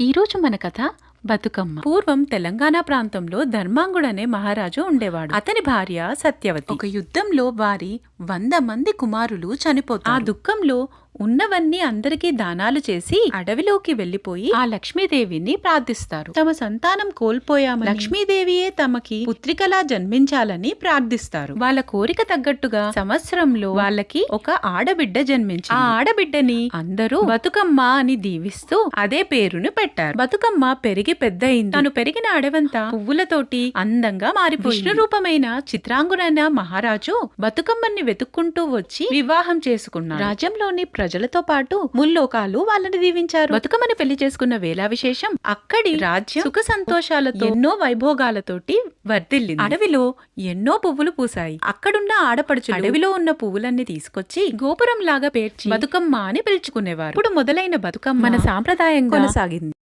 ఈరోజు మన కథ బతుకమ్మ. పూర్వం తెలంగాణ ప్రాంతంలో ధర్మాంగుడనే మహారాజు ఉండేవాడు. అతని భార్య సత్యవతి. ఒక యుద్ధంలో వారి వంద మంది కుమారులు చనిపోతారు. ఆ దుఃఖంలో ఉన్నవన్నీ అందరికీ దానాలు చేసి అడవిలోకి వెళ్ళిపోయి ఆ లక్ష్మీదేవిని ప్రార్థిస్తారు. తమ సంతానం కోల్పోయామని లక్ష్మీదేవియే తమకి పుత్రికలా జన్మించాలని ప్రార్థిస్తారు. వాళ్ళ కోరిక తగ్గట్టుగా సంవత్సరంలో వాళ్ళకి ఒక ఆడబిడ్డ జన్మించి ఆ ఆడబిడ్డని అందరూ బతుకమ్మ అని దీవిస్తూ అదే పేరును పెట్టారు. బతుకమ్మ పెరిగి పెద్దయింది. తను పెరిగిన అడవంతా పువ్వులతోటి అందంగా మారి విష్ణు రూపమైన చిత్రాంగుడైన మహారాజు బతుకమ్మని వెతుక్కుంటూ వచ్చి వివాహం చేసుకున్నారు రాజ్యంలోని ప్రజలతో పాటు ముల్లోకాలు వాళ్ళని దీవించారు. బతుకమ్మని పెళ్ళి చేసుకున్న వేళ విశేషం అక్కడి రాజ్యం సుఖ సంతోషాలతో ఎన్నో వైభోగాలతోటి వర్ధిల్లింది. అడవిలో ఎన్నో పువ్వులు పూసాయి అక్కడున్న ఆడపడుచు అడవిలో ఉన్న పువ్వులన్నీ తీసుకొచ్చి గోపురం లాగా పేర్చి బతుకమ్మ అని పిలుచుకునేవారు. ఇప్పుడు మొదలైన బతుకమ్మ మన సాంప్రదాయంగా కొనసాగింది.